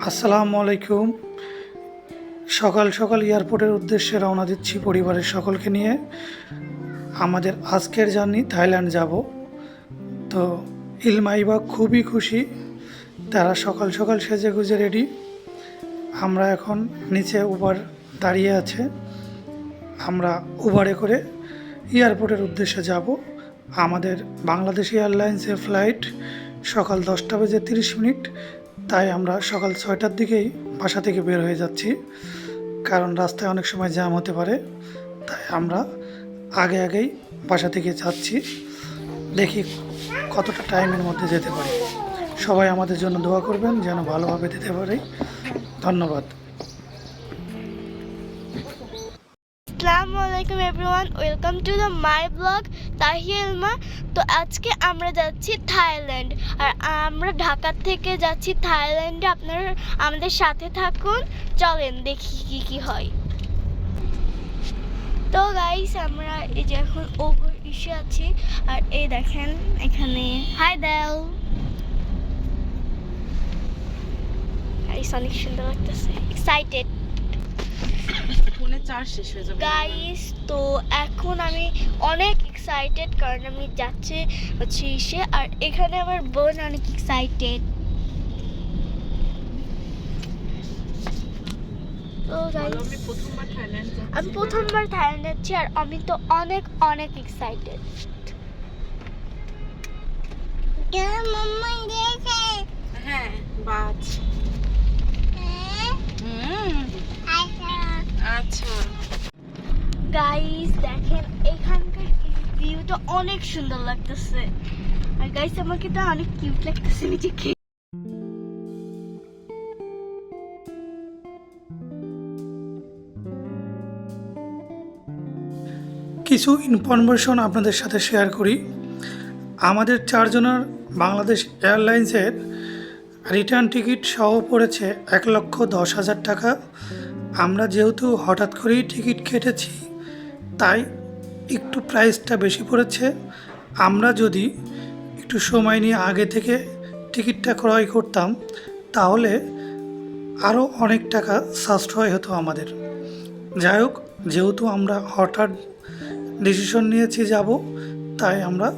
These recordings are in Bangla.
আসসালামু আলাইকুম। সকাল সকাল এয়ারপোর্টের উদ্দেশ্যে রওনা দিচ্ছি পরিবারের সকলকে নিয়ে। আমাদের আজকের জার্নি থাইল্যান্ড যাব। তো ইলমাইবা খুবই খুশি। তারা সকাল সকাল সেজে গুজে রেডি। আমরা এখন নিচে উবার দাঁড়িয়ে আছে। আমরা উবারে করে এয়ারপোর্টের উদ্দেশ্যে যাব। আমাদের বাংলাদেশ এয়ারলাইন্সের ফ্লাইট সকাল দশটা বেজে তিরিশ মিনিট। তাই আমরা সকাল ছয়টার দিকেই বাসা থেকে বের হয়ে যাচ্ছি। কারণ রাস্তায় অনেক সময় জ্যাম হতে পারে, তাই আমরা আগে আগেই বাসা থেকে যাচ্ছি। দেখি কতটা টাইমের মধ্যে যেতে পারি। সবাই আমাদের জন্য দোয়া করবেন যেন ভালোভাবে যেতে পারি। ধন্যবাদ। আলাইকুম everyone, welcome to the my blog তাহিলমা তো আজকে আমরা যাচ্ছি থাইল্যান্ড, আর আমরা ঢাকা থেকে যাচ্ছি থাইল্যান্ডে। আপনারা আমাদের সাথে থাকুন, চলেন দেখি কি কি হয়। তো গাইস আমরা এই যে এখন ওভার ইসে আছি, আর এই দেখেন এখানে। হাই দেও গাইস অনেক সুন্দর লাগতেছে। এক্সাইটেড ফোনে চার্জ শেষ হয়ে যাবে। গাইস তো এখন আমি অনেক এক্সাইটেড কারণ আমি যাচ্ছি হচ্ছে ইসে আর এখানে আমার বোন অনেক এক্সাইটেড তো আমি প্রথমবার থাইল্যান্ড যাচ্ছি। আর আমি তো অনেক অনেক এক্সাইটেড হ্যাঁ বাজ। হুম। আচ্ছা। গাইস দেখেন এখানকার ভিউটা অনেক সুন্দর লাগতেছে। আর গাইস আমাকে তো অনেক কিউট লাগতেছে নিজেকে। কিছু ইনফরমেশন আপনাদের সাথে শেয়ার করি। আমাদের চারজনের বাংলাদেশ এয়ারলাইন্সের রিটার্ন টিকিট সহ পড়েছে এক লক্ষ দশ হাজার টাকা। আমরা যেহেতু হঠাৎ করেই টিকিট কেটেছি, তাই একটু প্রাইসটা বেশি পড়েছে। আমরা যদি একটু সময় নিয়ে আগে থেকে টিকিটটা ক্রয় করতাম, তাহলে আরও অনেক টাকা সাশ্রয় হতো আমাদের। যাই হোক, যেহেতু আমরা হঠাৎ ডিসিশন নিয়েছি যাব, তাই আমরা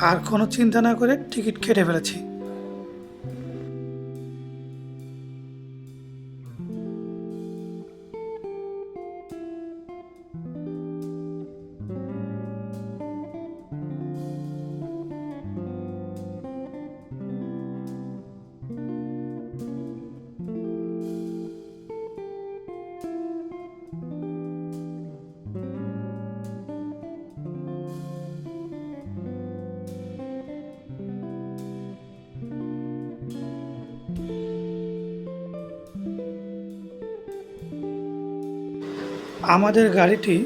আর কোনো চিন্তা না করে টিকিট কেটে ফেলেছি। আমাদের গাড়িটি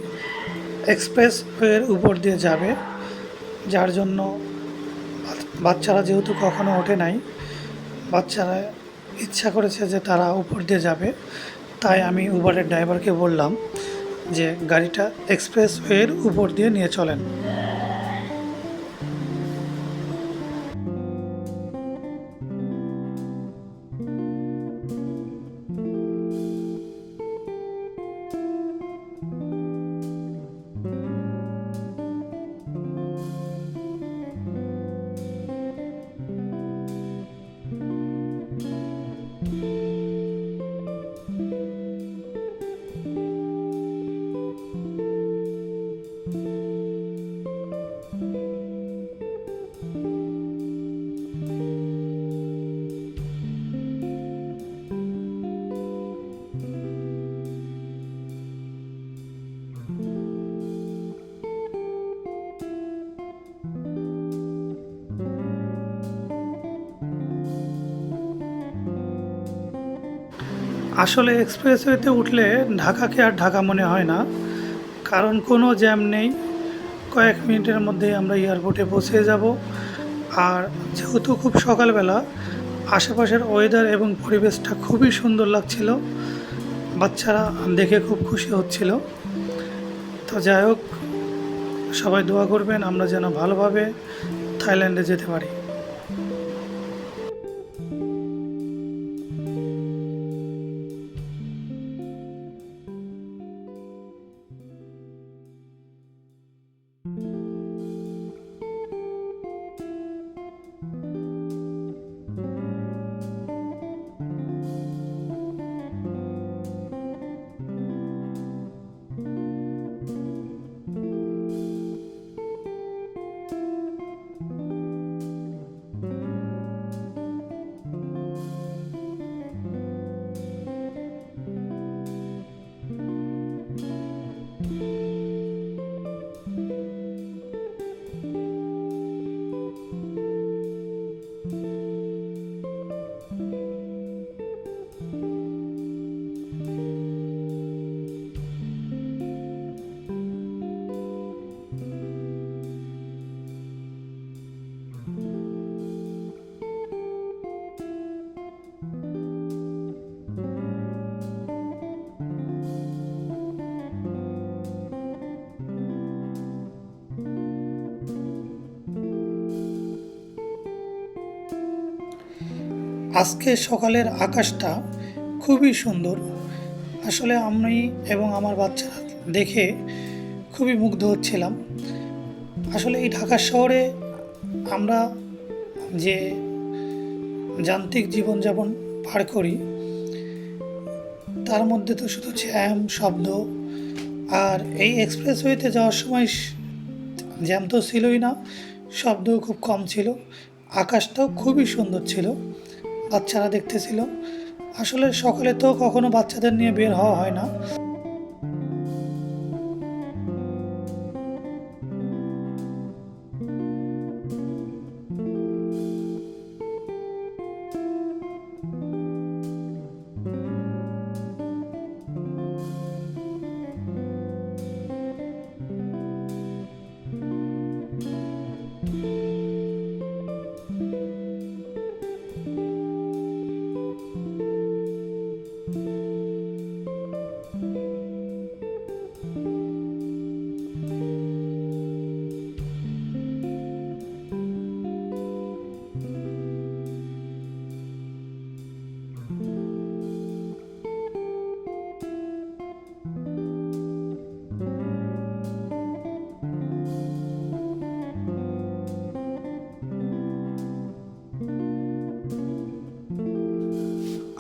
এক্সপ্রেস ওয়ের উপর দিয়ে যাবে, যার জন্য বাচ্চারা যেহেতু কখনো ওঠে নাই, বাচ্চারা ইচ্ছা করেছে যে তারা উপর দিয়ে যাবে। তাই আমি উবারের ড্রাইভারকে বললাম যে গাড়িটা এক্সপ্রেস ওয়ের উপর দিয়ে নিয়ে চলেন। আসলে এক্সপ্রেসওয়েতে উঠলে ঢাকাকে আর ঢাকা মনে হয় না, কারণ কোনো জ্যাম নেই। কয়েক মিনিটের মধ্যে আমরা এয়ারপোর্টে পৌঁছে যাব। আর যেহেতু খুব সকালবেলা, আশেপাশের ওয়েদার এবং পরিবেশটা খুবই সুন্দর লাগছিল। বাচ্চারা দেখে খুব খুশি হচ্ছিল। তো যাই হোক, সবাই দোয়া করবেন, আমরা যেন ভালোভাবে থাইল্যান্ডে যেতে পারি। আজকে সকালের আকাশটা খুবই সুন্দর। আসলে আমি এবং আমার বাচ্চারা দেখে খুবই মুগ্ধ হচ্ছিলাম। আসলে এই ঢাকা শহরে আমরা যে যান্ত্রিক জীবনযাপন পার করি, তার মধ্যে তো শুধু জ্যাম, শব্দ আর এই এক্সপ্রেসওয়েতে যাওয়ার সময় জ্যাম তো ছিলই না, শব্দও খুব কম ছিল, আকাশটাও খুবই সুন্দর ছিল। বাচ্চারা দেখতেছিল। আসলে সকলে তো কখনো বাচ্চাদের নিয়ে বের হওয়া হয় না।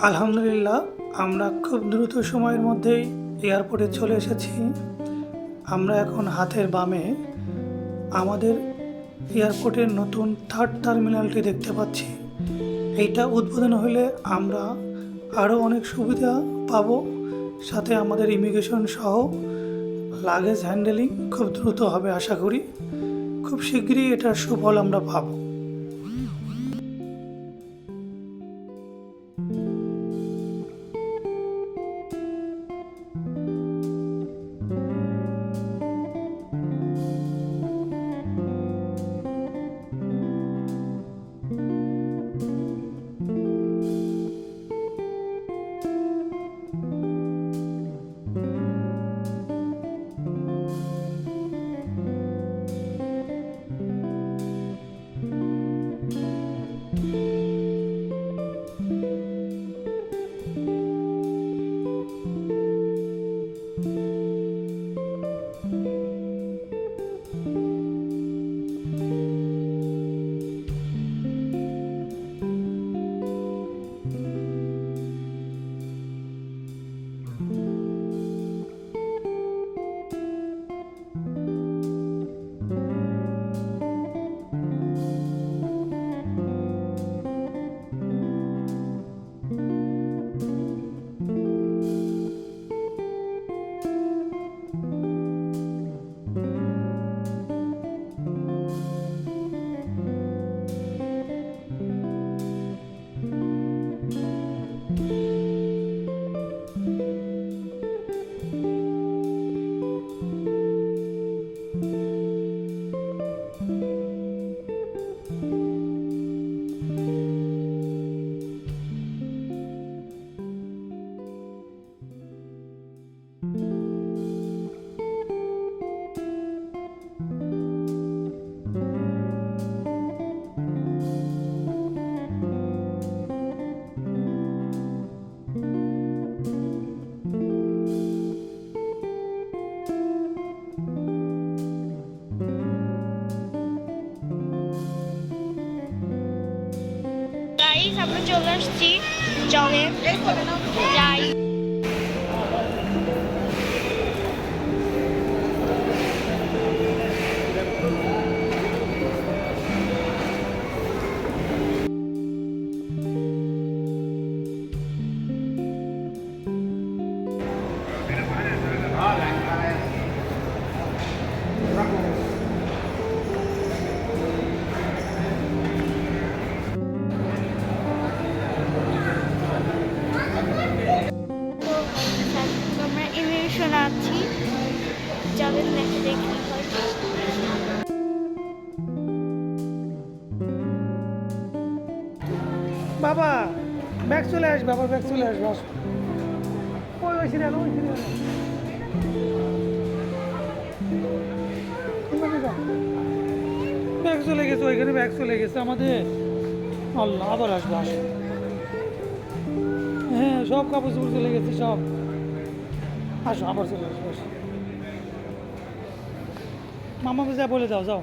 আলহামদুলিল্লাহ, আমরা খুব দ্রুত সময়ের মধ্যেই এয়ারপোর্টে চলে এসেছি। আমরা এখন হাতের বামে আমাদের এয়ারপোর্টের নতুন থার্ড টার্মিনালটি দেখতে পাচ্ছি। এইটা উদ্বোধন হলে আমরা আরও অনেক সুবিধা পাব। সাথে আমাদের ইমিগ্রেশন সহ লাগেজ হ্যান্ডেলিং খুব দ্রুত হবে আশা করি। খুব শীঘ্রই এটার সুফল আমরা পাবো। আসছি জগে যাই। বাবা, ব্যাগ চলে আসবে, আবার ব্যাগ চলে আসবে, আসো। ওই ওই সিরিয়াল ওই সিরিয়াল ব্যাগ চলে গেছে, ওইখানে ব্যাগ চলে গেছে আমাদের। আল্লাহ, আবার আসবে, আসো। হ্যাঁ সব কাপড় চোপড় চলে গেছে, সব। আসো, আবার চলে আসো আসো। মামা যা বলে যাও যাও।